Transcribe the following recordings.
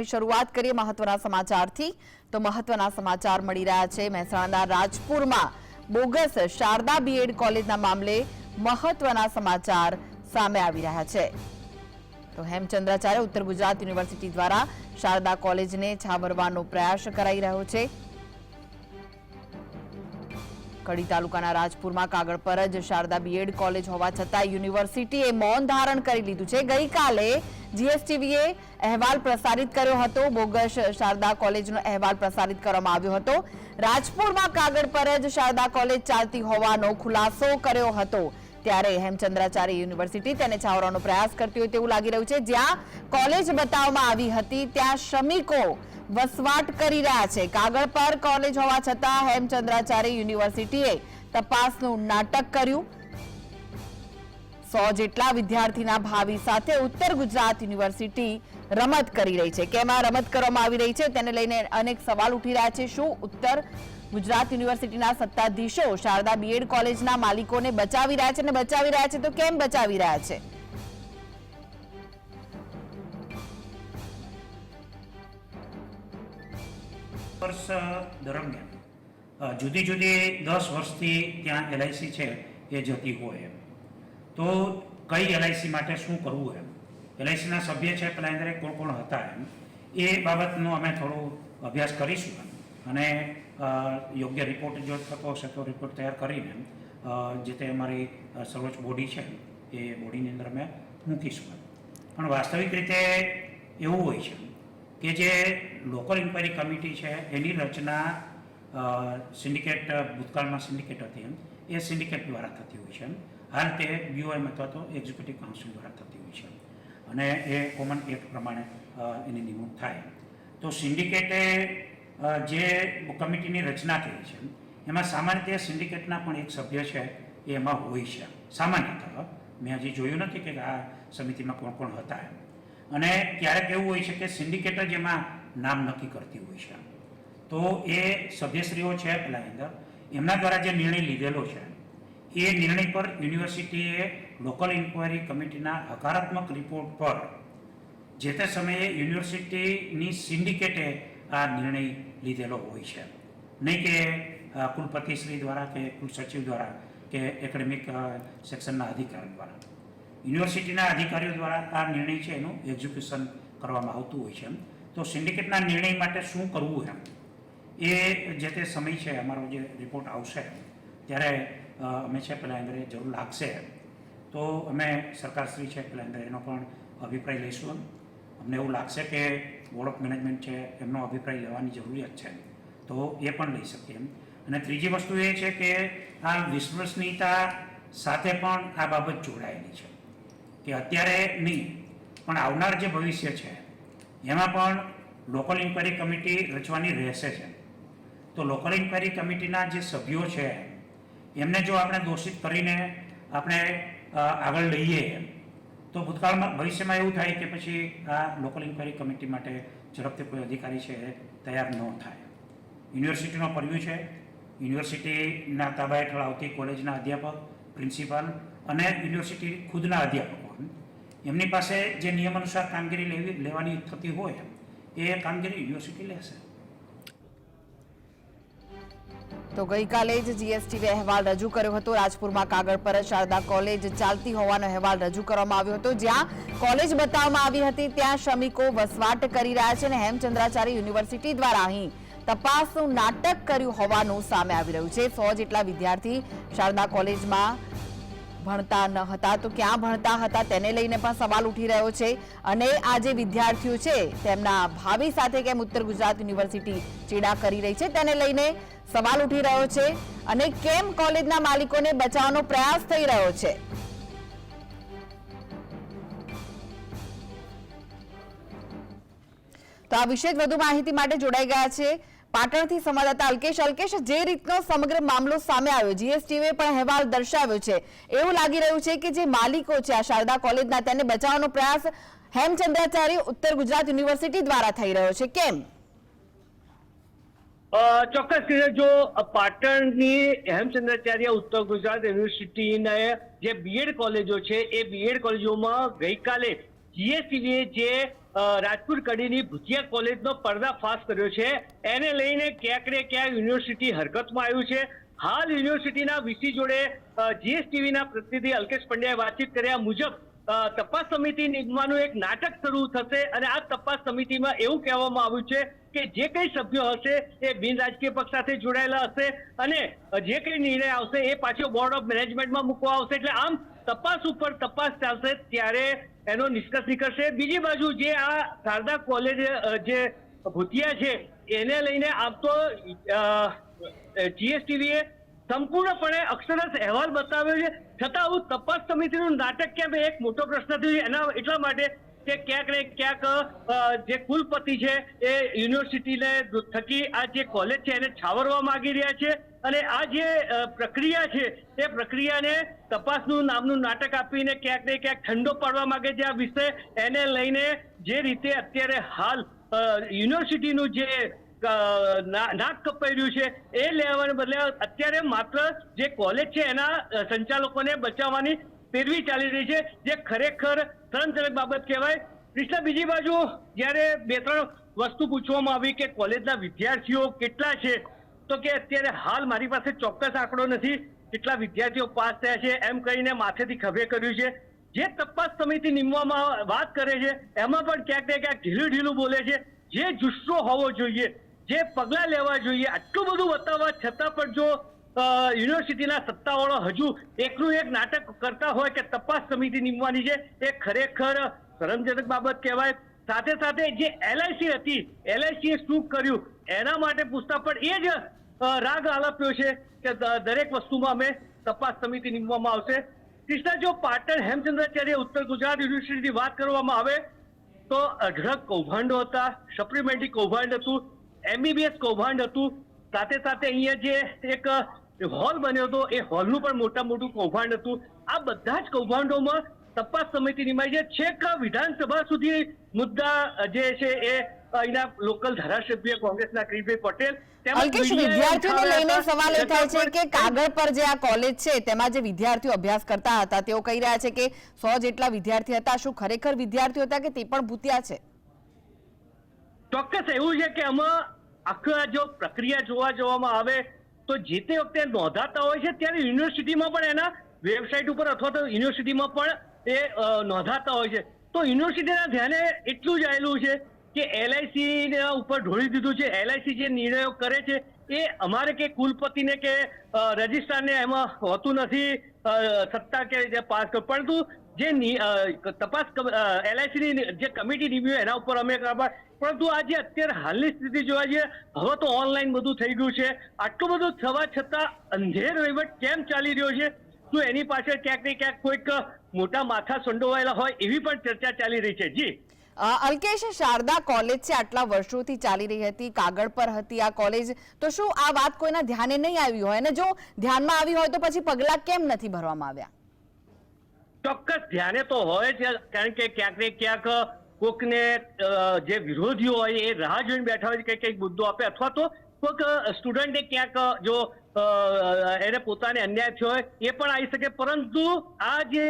શરૂઆત કરીએ મહત્વના સમાચારથી. તો મહત્વના સમાચાર મળી રહ્યા છે. મહેસાણાના રાજપુરમાં બોગસ શારદા બીએડ કોલેજના મામલે મહત્વના સમાચાર સામે આવી રહ્યા છે. તો હેમચંદ્રાચાર્ય ઉત્તર ગુજરાત યુનિવર્સિટી દ્વારા શારદા કોલેજને છાવરવાનો પ્રયાસ કરાઈ રહ્યો છે. કડી તાલુકાના રાજપુરમાં કાગળ પર જ શારદા બીએડ કોલેજ હોવા છતાં યુનિવર્સિટીએ મૌન ધારણ કરી લીધું છે. ગઈકાલે જીએસટીવીએ અહેવાલ પ્રસારિત કર્યો હતો. બોગસ શારદા કોલેજનો અહેવાલ પ્રસારિત કરવામાં આવ્યો હતો. રાજપુરમાં કાગળ પર જ શારદા કોલેજ ચાલતી હોવાનો ખુલાસો કર્યો હતો. ત્યારે હેમચંદ્રાચાર્ય યુનિવર્સિટી તેને છાવરવાનો પ્રયાસ કરતી હોય તેવું લાગી રહ્યું છે. જ્યાં કોલેજ બતાવવામાં આવી હતી, ત્યાં શ્રમિકો વસવાટ કરી રહ્યા છે. કાગળ પર કોલેજ હોવા છતાં હેમચંદ્રાચાર્ય યુનિવર્સિટીએ તપાસનું નાટક કર્યું. સો જેટલા વિદ્યાર્થીના ભાવિ સાથે ઉત્તર ગુજરાત યુનિવર્સિટી રમત કરી રહી છે. કેમ રમત કરવામાં આવી રહી છે? તેને લઈને અનેક સવાલ ઉઠી રહ્યા છે. શું ઉત્તર ગુજરાત યુનિવર્સિટીના સત્તાધીશો શારદા બીએડ કોલેજના માલિકોને બચાવી રહ્યા છે અને બચાવી રહ્યા છે? તો કેમ બચાવી રહ્યા છે? વર્ષ દરમિયાન. જુદી જુદી દસ વર્ષથી ત્યાં એલઆઈસી છે એ જતી હોય એમ. તો કઈ એલઆઈસી માટે શું કરવું એમ? એલઆઈસીના સભ્ય છે પેલા અંદર કોણ કોણ હતા એમ? એ બાબતનો અમે થોડો અભ્યાસ કરીશું એમ. અને યોગ્ય રિપોર્ટ જો થતો હશે તો રિપોર્ટ તૈયાર કરીને જે તે અમારી સર્વોચ્ચ બોડી છે એ બોડીની અંદર અમે મૂકીશું પણ વાસ્તવિક રીતે એવું હોય છે કે જે લોકલ ઇન્કવાયરી કમિટી છે, એની રચના સિન્ડિકેટ ભૂતકાળમાં સિન્ડિકેટ હતી એમ. એ સિન્ડિકેટ દ્વારા થતી હોય છે એમ. હાલ તે બીઓએમ અથવા તો એક્ઝિક્યુટિવ કાઉન્સિલ દ્વારા થતી હોય છે અને એ કોમન એક્ટ પ્રમાણે એની નિમણૂક થાય તો સિન્ડિકેટે જે કમિટીની રચના કરી છે એમાં સામાન્ય રીતે સિન્ડિકેટના પણ એક સભ્ય છે, એ એમાં હોય છે. સામાન્યતઃ મેં હજી જોયું નથી કે આ સમિતિમાં કોણ કોણ હતા એમ. અને ક્યારેક એવું હોય છે કે સિન્ડિકેટ જ એમાં નામ નક્કી કરતી હોય છે. તો એ સભ્યશ્રીઓ છે પેલા અંદર એમના દ્વારા જે નિર્ણય લીધેલો છે, એ નિર્ણય પર યુનિવર્સિટીએ લોકલ ઇન્ક્વાયરી કમિટીના હકારાત્મક રિપોર્ટ પર જે તે સમયે યુનિવર્સિટીની સિન્ડિકેટે આ નિર્ણય લીધેલો હોય છે. નહીં કે કુલપતિશ્રી દ્વારા કે કુલસચિવ દ્વારા કે એકેડેમિક સેક્શનના અધિકારી દ્વારા. યુનિવર્સિટીના અધિકારીઓ દ્વારા આ નિર્ણય છે એનું એક્ઝિક્યુશન કરવામાં આવતું હોય છે એમ. તો સિન્ડિકેટના નિર્ણય માટે શું કરવું એમ? એ જે તે સમય છે, અમારો જે રિપોર્ટ આવશે ત્યારે અમે છે પેલા અંદર જરૂર લાગશે તો અમે સરકારશ્રી છે પેલા અંદર એનો પણ અભિપ્રાય લઈશું એમ. અમને એવું લાગશે કે બોર્ડ ઓફ મેનેજમેન્ટ છે, એમનો અભિપ્રાય લેવાની જરૂરિયાત છે તો એ પણ લઈ શકીએ એમ. અને ત્રીજી વસ્તુ એ છે કે આ વિશ્વસનીયતા સાથે પણ આ બાબત જોડાયેલી છે. કે અત્યારે નહીં, પણ આવનાર જે ભવિષ્ય છે, એમાં પણ લોકલ ઇન્ક્વાયરી કમિટી રચવાની રહેશે છે તો લોકલ ઇન્ક્વાયરી કમિટીના જે સભ્યો છે, એમને જો આપણે દોષિત કરીને આપણે આગળ લઈએ, તો ભૂતકાળમાં, ભવિષ્યમાં એવું થાય કે પછી આ લોકલ ઇન્ક્વાયરી કમિટી માટે ઝડપથી કોઈ અધિકારી છે તૈયાર ન થાય. યુનિવર્સિટીનો પરવ્યુ છે, યુનિવર્સિટીના તાબા હેઠળ આવતી કોલેજના અધ્યાપક પ્રિન્સિપાલ અને યુનિવર્સિટી ખુદના અધ્યાપકો. એમની પાસે જે નિયમ અનુસાર કામગીરી લેવી લેવાની થતી હોય, એ કામગીરી યુનિવર્સિટી લેશે. તો ગઈકાલે જ જીએસટીએ અહેવાલ રજૂ કર્યો હતો. રાજપુરમાં કાગળ પર શારદા કોલેજ ચાલતી હોવાનો અહેવાલ રજૂ કરવામાં આવ્યો હતો. જ્યાં કોલેજ બતાવવામાં આવી હતી, ત્યાં શ્રમિકો વસવાટ કરી રહ્યા છે અને હેમચંદ્રાચાર્ય યુનિવર્સિટી દ્વારા અહીં તપાસનું નાટક કર્યું હોવાનું સામે આવી રહ્યું છે. સો જેટલા વિદ્યાર્થી શારદા કોલેજમાં ભણતા ન હતા. તો ક્યાં ભણતા હતા તેને લઈને પણ સવાલ ઉઠી રહ્યો છે. અને આ જે વિદ્યાર્થીઓ છે, તેમના ભાવિ સાથે કેમ ઉત્તર ગુજરાત યુનિવર્સિટી ચેડા કરી રહી છે, તેને લઈને સવાલ ઉઠી રહ્યો છે. અને કેમ કોલેજના માલિકોને બચાવવાનો પ્રયાસ થઈ રહ્યો છે? તો આ વિશે વધુ માહિતી માટે જોડાઈ ગયા છે. પાટણથી સંવાદદાતા અલ્કેશ અલ્કેશ, જે રીતનો સમગ્ર મામલો સામે આવ્યો જીએસટીએ પણ અહેવાલ દર્શાવ્યો છે. એવું લાગી રહ્યું છે કે જે માલિકો છે, આ શારદા કોલેજના, તેને બચાવવાનો પ્રયાસ હેમચંદ્રાચાર્ય ઉત્તર ગુજરાત યુનિવર્સિટી દ્વારા થઈ રહ્યો છે. કેમ? ચોક્કસ રીતે જો પાટણની હેમચંદ્રાચાર્ય ઉત્તર ગુજરાત યુનિવર્સિટીના જે બીએડ કોલેજો છે, એ બીએડ કોલેજોમાં ગઈકાલે જીએસટીવીએ જે રાજપુર કડીની ભુતિયા કોલેજનો પર્દાફાશ કર્યો છે. એને લઈને ક્યાંક ને ક્યાંક યુનિવર્સિટી હરકતમાં આવ્યું છે. હાલ યુનિવર્સિટીના વીસી જોડે જીએસટીવીના પ્રતિનિધિ અલ્કેશ પંડ્યાએ વાતચીત કર્યા મુજબ તપાસ સમિતિ નિમવાનું એક નાટક શરૂ થશે અને આ તપાસ સમિતિમાં એવું કહેવામાં આવ્યું છે કે જે કઈ સભ્યો હશે એ બિન રાજકીય પક્ષ સાથે જોડાયેલા હશે અને જે કઈ નિર્ણય આવશે એ પાછો બોર્ડ ઓફ મેનેજમેન્ટમાં મૂકવા આવશે. એટલે આમ તપાસ ઉપર તપાસ ચાલશે ત્યારે એનો નિષ્કર્ષ નીકળશે. બીજી બાજુ જે આ શારદા કોલેજ જે ભૂતિયા છે, એને લઈને આમ તો જીએસટીવીએ સંપૂર્ણપણે અક્ષરશ અહેવાલ બતાવ્યો છે. છતાં આવું તપાસ સમિતિનું નાટક કેમ એક મોટો પ્રશ્ન થયો એના એટલા માટે કે ક્યાંક ને ક્યાંક જે કુલપતિ છે એ યુનિવર્સિટીને થકી આ જે કોલેજ છે એને છાવરવા માંગી રહ્યા છે. અને આ જે પ્રક્રિયા છે એ પ્રક્રિયાને તપાસનું નામનું નાટક આપીને ક્યાંક ને ક્યાંક ઠંડો પાડવા માંગે છે. આ વિષય એને લઈને જે રીતે અત્યારે હાલ યુનિવર્સિટીનું જે નાક કપાઈ રહ્યું છે, એ લેવાને બદલે અત્યારે માત્ર જે કોલેજ છે, એના સંચાલકોને બચાવવાની પેરવી ચાલી રહી છે, જે ખરેખર શરમજનક બાબત કહેવાય. કૃષ્ણ, બીજી બાજુ જ્યારે બે, ત્રણ વસ્તુ પૂછવામાં આવી કે કોલેજના વિદ્યાર્થીઓ કેટલા છે તો કે અત્યારે હાલ મારી પાસે ચોક્કસ આંકડો નથી. કેટલા વિદ્યાર્થીઓ પાસ થયા છે એમ કહીને માથેથી ખભે કર્યું છે. જે તપાસ સમિતિ નિમવામાં વાત કરે છે, એમાં પણ ક્યાંક ને ક્યાંક ઢીલું ઢીલું બોલે છે. જે જુસ્સો હોવો જોઈએ, જે પગલાં લેવા જોઈએ, આટલું બધું બતાવવા છતાં પણ જો યુનિવર્સિટીના સત્તાવાળો હજુ એકનું એક નાટક કરતા હોય કે તપાસ સમિતિ નિમવાની છે, એ ખરેખર શરમજનક બાબત કહેવાય. સાથે સાથે જે એલઆઈસી હતી એલઆઈસી શું કર્યું, એના માટે પૂછતા પણ એ જ રાગ આલાપ્યો છે કે દરેક વસ્તુમાં અમે તપાસ સમિતિ નીમવામાં આવશે. કૃષ્ણા, જો પાટણ હેમચંદ્રાચાર્ય ઉત્તર ગુજરાત યુનિવર્સિટીની વાત કરવામાં આવે, તો અઢળક કૌભાંડો હતા, સપ્લિમેન્ટરી કૌભાંડ હતું એમબીબીએસ કૌભાંડ હતું. સાથે સાથે અહીંયા જે એક હોલ બન્યો હતો, એ હોલનું પણ મોટા મોટું કૌભાંડ હતું. આ બધા જ કૌભાંડોમાં તપાસ સમિતિ નિમાઈ છે. છેક વિધાનસભા સુધી મુદ્દા જે છે એ અહીંના લોકલ ધારાસભ્ય કોંગ્રેસના કિરીટભાઈ પટેલ અલ્કેશ વિદ્યાર્થીઓને લઈને સવાલ એ થાય છે કે કાગળ પર જે આ કોલેજ છે તેમાં જે વિદ્યાર્થીઓ અભ્યાસ કરતા હતા તેઓ કહી રહ્યા છે કે સો જેટલા વિદ્યાર્થી હતા શું ખરેખર વિદ્યાર્થીઓ હતા કે તે પણ ભૂતિયા છે? ચોક્કસ એવું છે કે આમાં આખા જો પ્રક્રિયા જોવા જોવામાં આવે તો જે તે વખતે નોંધાતા હોય છે ત્યારે યુનિવર્સિટીમાં પણ એના વેબસાઇટ ઉપર અથવા તો યુનિવર્સિટીમાં પણ એ નોંધાતા હોય છે. તો યુનિવર્સિટીના ધ્યાને એટલું જ આવેલું છે કે એલઆઈસી ઉપર ઢોળી દીધું છે એલઆઈસી જે નિર્ણયો કરે છે, એ અમારે કે કુલપતિને કે રજિસ્ટ્રારને એમાં હોતું નથી સત્તા કે પાસ પરંતુ જે તપાસ એલઆઈસીની જે કમિટી રિવ્યુ એના ઉપર અમે કરવા પરંતુ આજે અત્યારે હાલની સ્થિતિ જોવા જઈએ, હવે તો ઓનલાઈન બધું થઈ ગયું છે. આટલું બધું થવા છતાં અંધેર વહીવટ કેમ ચાલી રહ્યો છે? શું એની પાછળ ક્યાંક ને ક્યાંક કોઈક મોટા માથા સંડોવાયેલા હોય એવી પણ ચર્ચા ચાલી રહી છે. જી. અલ્કેશ શારદા કોલેજ છે આટલા વર્ષોથી ચાલી રહી હતી, કાગળ પર હતી આ કોલેજ. તો શું આ વાત કોઈના ધ્યાને નહીં આવી હોય? અને જો ધ્યાનમાં આવી હોય તો પછી પગલાં કેમ નથી ભરવામાં આવ્યા? ચોક્કસ ધ્યાને તો હોય છે કારણ કે ક્યાંક ને ક્યાંક કોકને જે વિરોધીઓ હોય એ રાહ જોઈને બેઠા હોય કે કંઈક મુદ્દો આપે. અથવા તો કોઈક સ્ટુડન્ટે ક્યાંક જો એને પોતાને અન્યાય થયો હોય, એ પણ આવી શકે. પરંતુ આ જે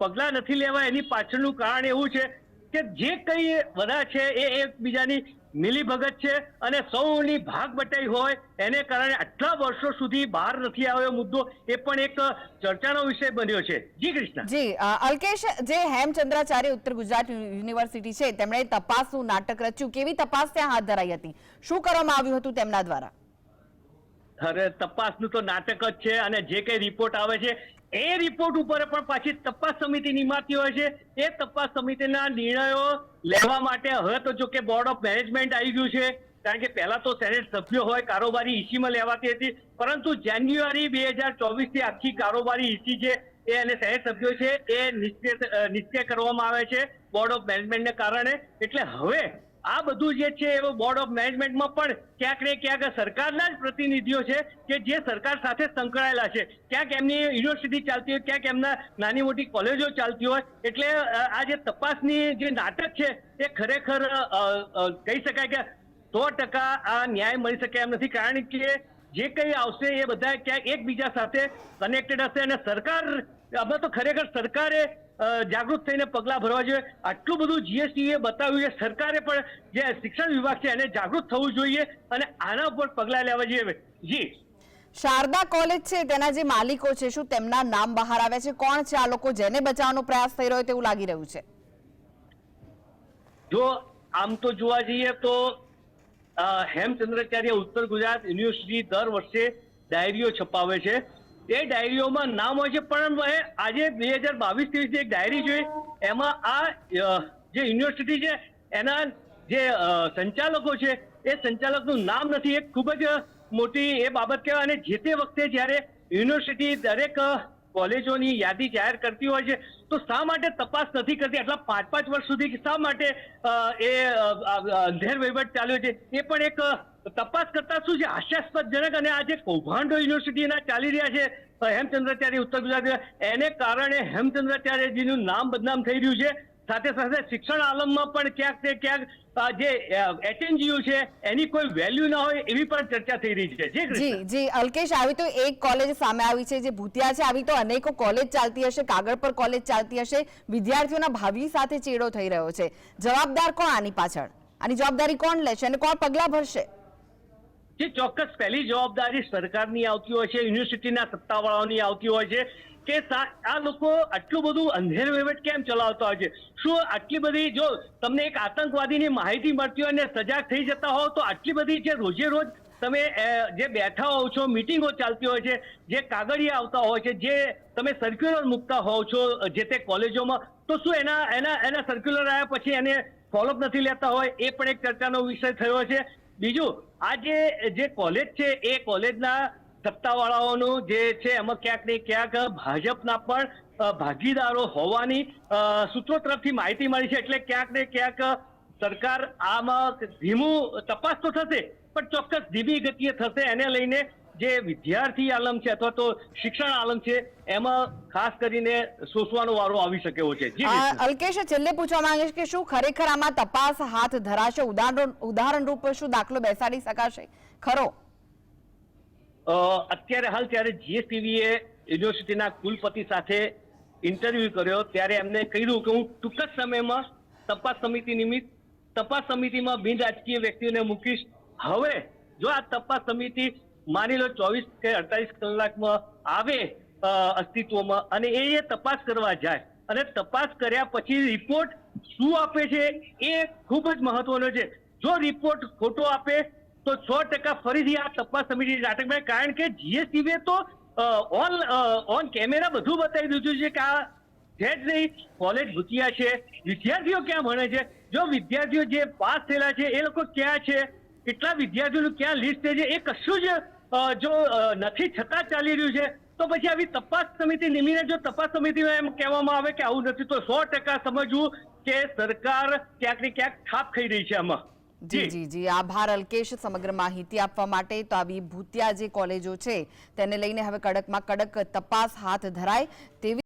પગલાં નથી લેવા એની પાછળનું કારણ એવું છે કે જે કઈ બધા છે એ એકબીજાની મિલીભગત છે અને સૌની ભાગ બટાઈ હોય એને કારણે આટલા વર્ષો સુધી બહાર નથી આવ્યો મુદ્દો એ પણ એક ચર્ચાનો વિષય બન્યો છે. જી કૃષ્ણ. જી અલ્કેશ જે હેમચંદ્રાચાર્ય ઉત્તર ગુજરાત યુનિવર્સિટી છે તેમણે તપાસનું નાટક રચ્યું. કેવી તપાસ ત્યાં હાથ ધરાઈ હતી? શું કરવામાં આવ્યું હતું તેમના દ્વારા? અરે તપાસનું તો નાટક જ છે અને જે કઈ રિપોર્ટ આવે છે એ રિપોર્ટ ઉપર પણ પાછી તપાસ સમિતિ નિમાતી હોય છે. એ તપાસ સમિતિના નિર્ણયો લેવા માટે હવે તો જો કે બોર્ડ ઓફ મેનેજમેન્ટ આવી ગયું છે. કારણ કે પહેલા તો સેનેટ સભ્યો હોય, કારોબારી ઈસીમાં લેવાતી હતી. પરંતુ જાન્યુઆરી બે હજાર ચોવીસથી આખી કારોબારી ઈસી છે એ અને સેનેટ સભ્યો છે, એ નિશ્ચય નિશ્ચય કરવામાં આવે છે બોર્ડ ઓફ મેનેજમેન્ટને કારણે. એટલે હવે આ બધું જે છે, એવો બોર્ડ ઓફ મેનેજમેન્ટમાં પણ ક્યાંક ને ક્યાંક સરકારના જ પ્રતિનિધિઓ છે કે જે સરકાર સાથે સંકળાયેલા છે. ક્યાંક એમની યુનિવર્સિટી ચાલતી હોય, ક્યાંક એમના નાની મોટી કોલેજો ચાલતી હોય. એટલે આ જે તપાસની જે નાટક છે, એ ખરેખર કહી શકાય કે સો ટકા આ ન્યાય મળી શકે એમ નથી. કારણ કે જે કંઈ આવશે એ બધા ક્યાંક એકબીજા સાથે કનેક્ટેડ હશે અને સરકાર આમાં તો ખરેખર સરકારે જાગૃત થઈને પગલાં ભરવા જોઈએ. આટલું બધું જીએસટી એ બતાવ્યું છે. સરકારે પણ જે શિક્ષણ વિભાગ છે એને જાગૃત થવું જોઈએ અને આના ઉપર પગલાં લેવા જોઈએ. જી. શારદા કોલેજ છે તેના જે માલિકો છે શું તેમના નામ બહાર આવ્યા છે? કોણ છે આ લોકો? જેને બચાવવાનો પ્રયાસ થઈ રહ્યો તેવું લાગી રહ્યું છે. જો આમ તો જોવા જઈએ તો હેમચંદ્રાચાર્ય ઉત્તર ગુજરાત યુનિવર્સિટી દર વર્ષે ડાયરીઓ છપાવે છે. એ ડાયરીઓમાં નામ હોય છે, પણ મેં આજે બે હજાર બાવીસ ત્રેવીસની એક ડાયરી જોઈ એમાં આ જે યુનિવર્સિટી છે, એના જે સંચાલકો છે, એ સંચાલકનું નામ નથી એક ખૂબ જ મોટી એ બાબત કહેવાય, અને જે તે વખતે જ્યારે યુનિવર્સિટી દરેક કોલેજોની યાદી જાહેર કરતી હોય છે, તો શા માટે તપાસ નથી કરતી? આટલા પાંચ પાંચ વર્ષ સુધી શા માટે એ અંધેર વહીવટ ચાલ્યો છે? એ પણ એક તપાસ કરતા શું છે? હાસ્યાસ્પદજનક અને આ જે કૌભાંડો યુનિવર્સિટીના ચાલી રહ્યા છે હેમચંદ્રાચાર્ય ઉત્તર ગુજરાત. એને કારણે હેમચંદ્રાચાર્યજીનું નામ બદનામ થઈ રહ્યું છે. સાથે સાથે શિક્ષણ આલમમાં પણ ક્યાંક તે ક્યાંક જે એટેન્જીયુ છે એની કોઈ વેલ્યુ ના હોય એવી પણ ચર્ચા થઈ રહી છે. જી જી અલ્કેશ આવી તો એક કોલેજ સામે આવી છે જે ભૂતિયા છે આવી તો અનેકો કોલેજ ચાલતી હશે કાગળ પર કોલેજ ચાલતી હશે વિદ્યાર્થીઓના ભાવિ સાથે ચેડો થઈ રહ્યો છે. જવાબદાર કોણ આની પાછળ? આની જવાબદારી કોણ લેશે અને કોણ પગલાં ભરશે? જે ચોક્કસ પહેલી જવાબદારી સરકારની આવતી હોય છે, યુનિવર્સિટીના સત્તાવાળાઓની આવતી હોય છે કે આ લોકો આટલું બધું અંધેર વહીવટ કેમ ચલાવતા હોય છે? શું આટલી બધી, જો તમને એક આતંકવાદીની માહિતી મળતી હોય અને સજાગ થઈ જતા હો તો આટલી બધી જે રોજે રોજ તમે જે બેઠા હોવ છો, મિટિંગો ચાલતી હોય છે, જે કાગળિયા આવતા હોય છે, જે તમે સર્ક્યુલર મૂકતા હોવ છો, જે તે કોલેજોમાં, તો શું એના એના એના સર્ક્યુલર આવ્યા પછી એને ફોલોઅપ નથી લેતા હોય? એ પણ એક ચર્ચાનો વિષય થયો છે. બીજું, આ જે કોલેજ છે, એ કોલેજના સત્તાવાળાઓનું જે છે, એમાં ક્યાંક ને ક્યાંક ભાજપના પણ ભાગીદારો હોવાની સૂત્રો તરફથી માહિતી મળી છે. એટલે ક્યાંક ને ક્યાંક સરકાર આમાં ધીમું તપાસ તો થશે, પણ ચોક્કસ ધીમી ગતિએ થશે. એને લઈને જે વિદ્યાર્થી આલમ છે અથવા તો શિક્ષણ આલમ છે એમાં ખાસ કરીને સોસવાનો વારો આવી શકે એવો છે. અલ્કેશ છેલ્લે પૂછવા માંગીશ કે શું ખરેખર આમાં તપાસ હાથ ધરાશે? ઉદાહરણ ઉદાહરણ રૂપ શું દાખલો બેસાડી શકાશે? ખરો. અત્યારે હાલ ત્યારે જીએસટીવીએ યુનિવર્સિટીના કુલપતિ સાથે ઇન્ટરવ્યુ કર્યો ત્યારે એમને કહ્યું કે હું ટૂંક જ સમયમાં તપાસ સમિતિ નિમિત્ત તપાસ સમિતિમાં બિન રાજકીય વ્યક્તિઓને મૂકીશ. હવે જો આ તપાસ સમિતિ માની લો ચોવીસ કે અડતાલીસ કલાકમાં આવે અસ્તિત્વમાં અને એ એ તપાસ કરવા જાય. અને તપાસ કર્યા પછી રિપોર્ટ શું આપે છે એ ખૂબ જ મહત્વનો છે. જો રિપોર્ટ ખોટો આપે, તો સો ટકા ફરીથી આ તપાસ સમિતિ નાટકમાં કારણ કે જીએસટીવીએ તો ઓન ઓન કેમેરા બધું બતાવી દીધું છે કે આ છે જ નહીં. કોલેજ ભૂતિયા છે. વિદ્યાર્થીઓ ક્યાં ભણે છે? જો વિદ્યાર્થીઓ જે પાસ થયેલા છે, એ લોકો ક્યાં છે? કેટલા વિદ્યાર્થીઓનું ક્યાં લિસ્ટ છે એ કશું જ જો નથી છતાં ચાલી રહ્યું છે તો પછી આવી તપાસ સમિતિ નિમીને જો તપાસ સમિતિમાં એમ કહેવામાં આવે કે આવું નથી તો સો ટકા સમજવું કે સરકાર ક્યાંક ને ક્યાંક થાપ ખાઈ રહી છે આમાં. જી. જી જી. આભાર અલ્કેશ સમગ્ર માહિતી આપવા માટે. તો આવી ભૂતિયા જે કોલેજો છે તેને લઈને હવે કડકમાં કડક તપાસ હાથ ધરાય તેવી